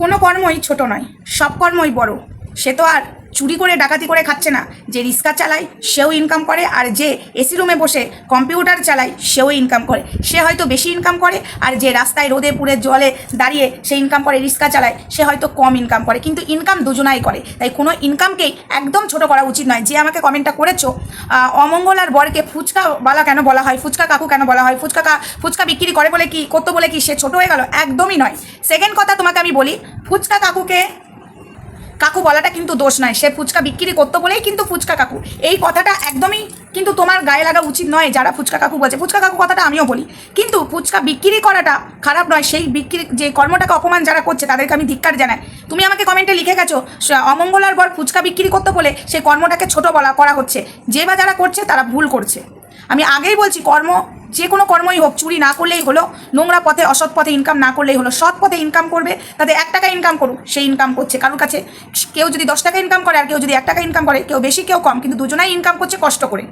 কোনো কর্মই ছোট নয় সব কর্মই বড়। সে তো আর চুরি করে, ডাকাতি করে খাচ্ছে না। যে রিক্সা চালায়, সেও ইনকাম করে, আর যে এসি রুমে বসে কম্পিউটার চালায়, সেও ইনকাম করে। সে হয়তো বেশি ইনকাম করে, আর যে রাস্তায় রোদে পুড়ে জলে দাঁড়িয়ে সে ইনকাম করে, রিক্সা চালায়, সে হয়তো কম ইনকাম করে। কিন্তু ইনকাম দুজনাই করে। তাই কোনো ইনকামকেই একদম ছোট করা উচিত নয়। যে আমাকে কমেন্টটা করেছ অমঙ্গল আর বরকে ফুচকা বলা কেন বলা হয়? ফুচকা কাকু কেন বলা হয়? ফুচকা কা, ফুচকা বিক্রি করে বলে কি করতো বলে কি সে ছোট হয়ে গেল? একদমই নয়। সেকেন্ড কথা তোমাকে আমি বলি, ফুচকা কাকুকে কাকু বলাটা কিন্তু দোষ নয়। সে ফুচকা বিক্রি করতো বলেই কিন্তু ফুচকা কাকু। এই কথাটা একদমই কিন্তু তোমার গায়ে লাগা উচিত নয় যারা ফুচকা কাকু বলছে। ফুচকা কাকু কথাটা আমিও বলি। কিন্তু ফুচকা বিক্রি করাটা খারাপ নয়। সেই বিক্রি যে কর্মটাকে অপমান যারা করছে, তাদেরকে আমি ধিক্কার জানাই। তুমি আমাকে কমেন্টে লিখে গেছো অমঙ্গলার পর ফুচকা বিক্রি করতে বলে সেই কর্মটাকে ছোট বলা করা হচ্ছে। যে বা যারা করছে, তারা ভুল করছে। আমি আগেই বলছি, কর্ম যে কোনো কর্মই হোক, চুরি না করলেই হলো, নোংরা পথে, অসৎ পথে ইনকাম না করলেই হলো, সৎ পথে ইনকাম করবে, তাতে এক টাকা ইনকাম করুক, সে ইনকাম করছে, কারোর কাছে কেউ যদি দশ টাকা ইনকাম করে আর কেউ যদি এক টাকা ইনকাম করে, কেউ বেশি, কেউ কম, কিন্তু দুজনাই ইনকাম করছে কষ্ট করে।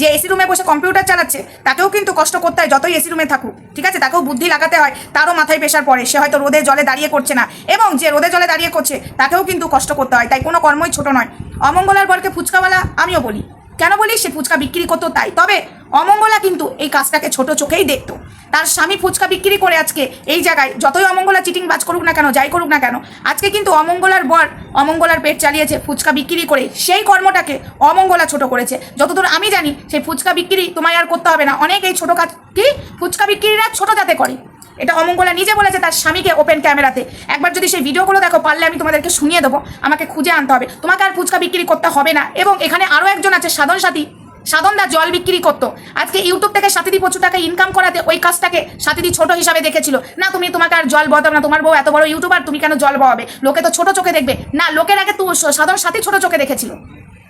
যে এসি রুমে বসে কম্পিউটার চালাচ্ছে, তাকেও কিন্তু কষ্ট করতে হয়, যতই এসি রুমে থাকুক, ঠিক আছে? তাকেও বুদ্ধি লাগাতে হয়, তারও মাথায় প্রেশার পড়ে, সে হয়তো রোদে জলে দাঁড়িয়ে করছে না, এবং যে রোদে জলে দাঁড়িয়ে করছে, তাকেও কিন্তু কষ্ট করতে হয়, তাই কোনো কর্মই ছোট নয়। অমঙ্গলার বরকে ফুচকাওয়ালা আমিও বলি। কেন বলি সে ফুচকা বিক্রি করতো তাই। তবে অমঙ্গলা কিন্তু এই কাজটাকে ছোট চোখেই দেখতো। তার স্বামী ফুচকা বিক্রি করে আজকে এই জায়গায়, যতই অমঙ্গলা চিটিং বাজ করুক না কেন, যাই করুক না কেন, আজকে কিন্তু অমঙ্গলার বর অমঙ্গলার পেট চালিয়েছে ফুচকা বিক্রি করে, সেই কর্মটাকে অমঙ্গলা ছোট করেছে। যতদূর আমি জানি, সেই ফুচকা বিক্রি তোমায় আর করতে হবে না। অনেক এই ছোটো কাজ, কি? ফুচকা বিক্রিরা ছোট যাতে করে। এটা অমঙ্গলা নিজে বলেছে তার স্বামীকে ওপেন ক্যামেরাতে একবার যদি সেই ভিডিওগুলো দেখো, পারলে আমি তোমাদেরকে শুনিয়ে দেবো, আমাকে খুঁজে আনতে হবে। তোমাকে আর ফুচকা বিক্রি করতে হবে না। এবং এখানে আরও একজন আছে সাধন সাথী সাধনদা জল বিক্রি করতো। আজকে ইউটিউব থেকে সাথীদি প্রচুর টাকা ইনকাম করাতে ওই কাজটাকে সাথীদি ছোট হিসাবে দেখেছিল। না, তুমি তোমাকে আর জল বদাও না, তোমার বউ এত বড় ইউটিউবার তুমি কেন জল বহাবে? লোকে তো ছোট চোখে দেখবে। না, লোকের আগে তো সাধারণ সাথী ছোট চোখে দেখেছিল।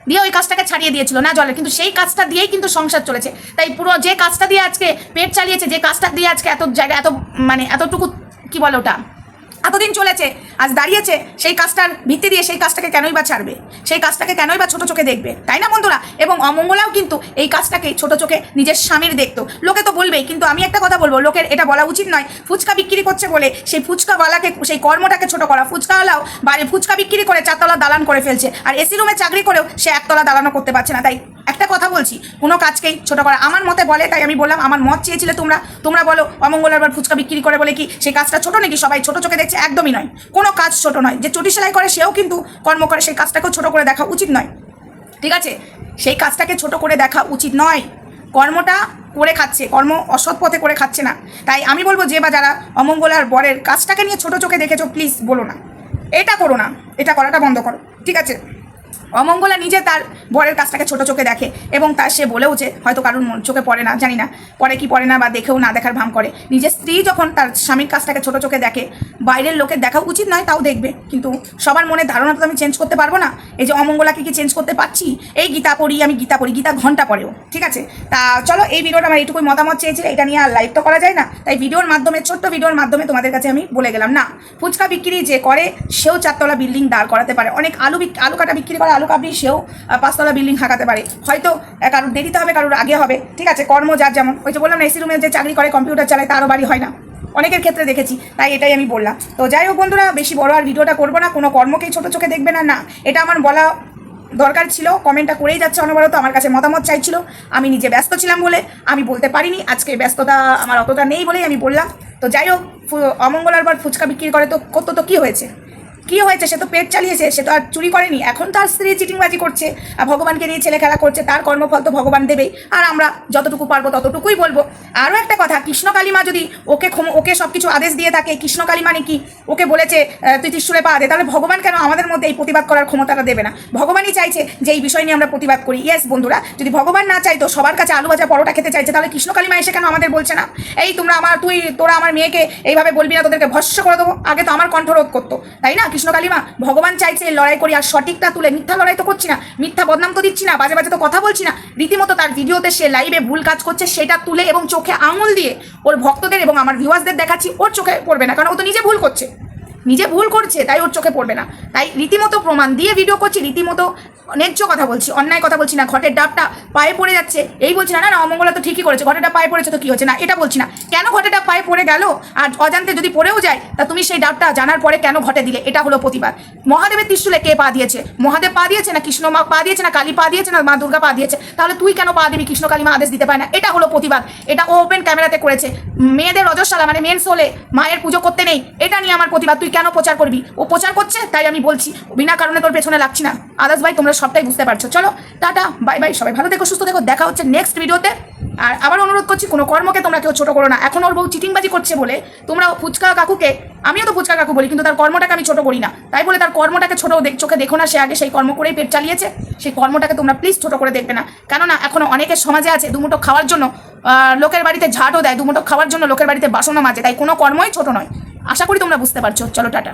দিয়ে ওই কাজটাকে ছাড়িয়ে দিয়েছিল না জলের কিন্তু সেই কাজটা দিয়েই কিন্তু সংসার চলেছে। তাই পুরো যে কাজটা দিয়ে আজকে পেট চালিয়েছে, যে কাজটা দিয়ে আজকে এত জায়গা, এত মানে এতটুকু, কি বলে ওটা? এতদিন চলেছে, আজ দাঁড়িয়েছে, সেই কাজটার ভিত্তি দিয়ে সেই কাজটাকে কেনই বা ছাড়বে? সেই কাজটাকে কেনই বা ছোট চোখে দেখবে? তাই না বন্ধুরা? এবং অমঙ্গলাও কিন্তু এই কাজটাকে ছোট চোখে নিজের স্বামীর দেখতো। লোকে তো বলবেই, কিন্তু আমি একটা কথা বলব, লোকের এটা বলা উচিত নয়, ফুচকা বিক্রি করছে বলে সেই ফুচকাওয়ালাকে, সেই কর্মটাকে ছোট করা, ফুচকাওয়ালাও বাইরে ফুচকা বিক্রি করে চারতলা দালান করে ফেলছে, আর এসি রুমে চাকরি করেও সে একতলা দালানও করতে পারছে না, তাই একটা কথা বলছি, কোনো কাজকেই ছোটো করা আমার মতে বলে, তাই আমি বললাম, আমার মত চেয়েছিলে তোমরা। তোমরা বলো, অমঙ্গলার বার ফুচকা বিক্রি করে বলে কি সেই কাজটা ছোট নাকি? সবাই ছোট চোখে দেখছে, একদমই নয়। কোনো কাজ ছোট নয়। যে চটি সেলাই করে, সেও কিন্তু কর্ম করে, সেই কাজটাকেও ছোট করে দেখা উচিত নয়। ঠিক আছে? সেই কাজটাকে ছোট করে দেখা উচিত নয়। কর্মটা করে খাচ্ছে, কর্ম অসৎ পথে করে খাচ্ছে না। তাই আমি বলব, যে বা যারা অমঙ্গলার বরের কাজটাকে নিয়ে ছোট চোখে দেখেছ প্লিজ বলো না। এটা করো না। এটা করাটা বন্ধ করো। ঠিক আছে? অমঙ্গলা নিজে তার বরের কাজটাকে ছোট চোখে দেখে এবং তার সে বলেও যে হয়তো কারোর চোখে পড়ে না, জানি না। পরে কি পড়ে না বা দেখেও না দেখার ভাম করে। নিজের স্ত্রী যখন তার স্বামীর কাজটাকে ছোট চোখে দেখে, বাইরের লোকের দেখা উচিত নয়, তাও দেখবে। কিন্তু সবার মনে ধারণা তো আমি চেঞ্জ করতে পারব না। এই যে অমঙ্গলাকে কি চেঞ্জ করতে পারছি? এই গীতা পড়ি, আমি গীতা পড়ি, গীতা ঘণ্টা পরেও ঠিক আছে? তা চলো, এই ভিডিওটা আমার এইটুকুই মতামত চেয়েছিল, এটা নিয়ে আর লাইভ তো করা যায় না। তাই ভিডিওর মাধ্যমে, ছোট্ট ভিডিওর মাধ্যমে তোমাদের কাছে আমি বলে গেলাম, না। ফুচকা বিক্রি যে করে, সেও চারতলা বিল্ডিং দাঁড় করাতে পারে। অনেক আলু আলু কাটা বিক্রি করে আলু কাবড়ি সেও পাঁচতলা বিল্ডিং হাঁকাতে পারে। হয়তো কারোর দেরিতে হবে, কারোর আগে হবে। ঠিক আছে, কর্ম যার যেমন। ওই যে বললাম না এসি রুমে যে চাকরি করে কম্পিউটার চালায় তারও বাড়ি হয় না। অনেকের ক্ষেত্রে দেখেছি, তাই এটাই আমি বললাম। তো যাই হোক বন্ধুরা, বেশি বড় আর ভিডিওটা করব না, কোনো কর্মকেই ছোট চোখে দেখবে না না। এটা আমার বলা দরকার ছিল কমেন্টটা করেই যাচ্ছে অনবরত, আমার কাছে মতামত চাইছিল। আমি নিজে ব্যস্ত ছিলাম বলে আমি বলতে পারিনি, আজকে ব্যস্ততা আমার অতটা নেই বলেই আমি বললাম। তো যাই হোক অমঙ্গলার বার ফুচকা বিক্রি করে তো কত তো কী হয়েছে? কি হয়েছে? সে তো পেট চালিয়েছে, সে তো আর চুরি করেনি। এখন তার স্ত্রী চিটিংবাজি করছে, আর ভগবানকে নিয়ে ছেলে খেলা করছে, তার কর্মফল তো ভগবান দেবেই। আর আমরা যতটুকু পারব ততটুকুই বলব। আরও একটা কথা কৃষ্ণকালীমা যদি ওকে ওকে সব কিছু আদেশ দিয়ে থাকে কৃষ্ণকালী মানে কি ওকে বলেছে তুই ত্রিশুলে পা দে, তাহলে ভগবান কেন আমাদের মধ্যে এই প্রতিবাদ করার ক্ষমতাটা দেবে না? ভগবানই চাইছে যে এই বিষয় নিয়ে আমরা প্রতিবাদ করি। ইয়েস বন্ধুরা, যদি ভগবান না চাইতো, সবার কাছে আলু ভাজা পরোটা খেতে চাইছে, তাহলে কৃষ্ণকালীমা এসে কেন আমাদের বলছে না? এই তোমরা আমার, তুই, তোরা আমার মেয়েকে এইভাবে বলবি না, তোদেরকে ভস্য করে দেবো। আগে তো আমার কণ্ঠরোধ করতো, তাই না কৃষ্ণকালীমা ভগবান চাইছে লড়াই করি আর সঠিকটা তুলে মিথ্যা লড়াই তো করছি না, মিথ্যা বদনাম তো দিচ্ছি না, বাজে বাজে তো কথা বলছি না। রীতিমতো তার ভিডিওতে সে লাইভে ভুল কাজ করছে, সেটা তুলে এবং চোখে আঙুল দিয়ে ওর ভক্তদের এবং আমার ভিউয়ার্সদের দেখাচ্ছি, ওর চোখে পড়বে না, কারণ ও তো নিজে ভুল করছে। নিজে ভুল করছে, তাই ওর চোখে পড়বে না। তাই রীতিমতো প্রমাণ দিয়ে ভিডিও করছি, রীতিমতো ন্যায্য কথা বলছি, অন্যায় কথা বলছি না, ঘটের ডাবটা পায়ে পড়ে যাচ্ছে। এই বলছি না না অমঙ্গলা তো ঠিকই করেছে ঘটেটা পায়ে পড়েছে তো কি হচ্ছে? না, এটা বলছি না। কেন ঘটেটা পায়ে পড়ে গেল? আর অজান্তে যদি পড়েও যায়, তা তুমি সেই ডাবটা জানার পরে কেন ঘটে দিলে? এটা হলো প্রতিবাদ। মহাদেবের ত্রিশুলে কে পা দিয়েছে? মহাদেব পা দিয়েছে না কৃষ্ণ মা পা দিয়েছে না কালী পা দিয়েছে না মা দুর্গা পা দিয়েছে? তাহলে তুই কেন পা দিবি? কৃষ্ণ কালী মা আদেশ দিতে পারে না। এটা হলো প্রতিবাদ। এটা ওপেন ক্যামেরাতে করেছে। মেয়েদের রজস্বালা মানে মেন সোলে মায়ের পুজো করতে নেই। এটা নিয়ে আমার প্রতিবাদ। তুই কেন প্রচার করবি? ও প্রচার করছে, তাই আমি বলছি। বিনা কারণে তোর পেছনে লাগছি না। আদার্স ভাই, তোমরা সবটাই বুঝতে পারছ। চলো, টাটা বাই বাই সবাই ভালো দেখো, সুস্থ দেখো। দেখা হচ্ছে নেক্সট ভিডিওতে আর আবার অনুরোধ করছি, কোনো কর্মকে তোমরা কেউ ছোটো করো না। এখন ওর বউ চিটিংবাজি করছে বলে তোমরা ফুচকা কাকুকে, আমিও তো ফুচকা কাকু বলি, কিন্তু তার কর্মটাকে আমি ছোটো করি না। তাই বলে তার কর্মটাকে ছোট চোখে দেখো না, সে আগে সেই কর্ম করেই পেট চালিয়েছে। সেই কর্মটাকে তোমরা প্লিজ ছোট করে দেখবে না। কেননা এখনও অনেকের সমাজে আছে দুমুটো খাওয়ার জন্য লোকের বাড়িতে ঝাঁটও দেয় দুমুটো খাওয়ার জন্য লোকের বাড়িতে বাসনও মাজে। তাই কোনো কর্মই ছোট নয়। আশা করি তোমরা বুঝতে পারছ। চলো টাটা।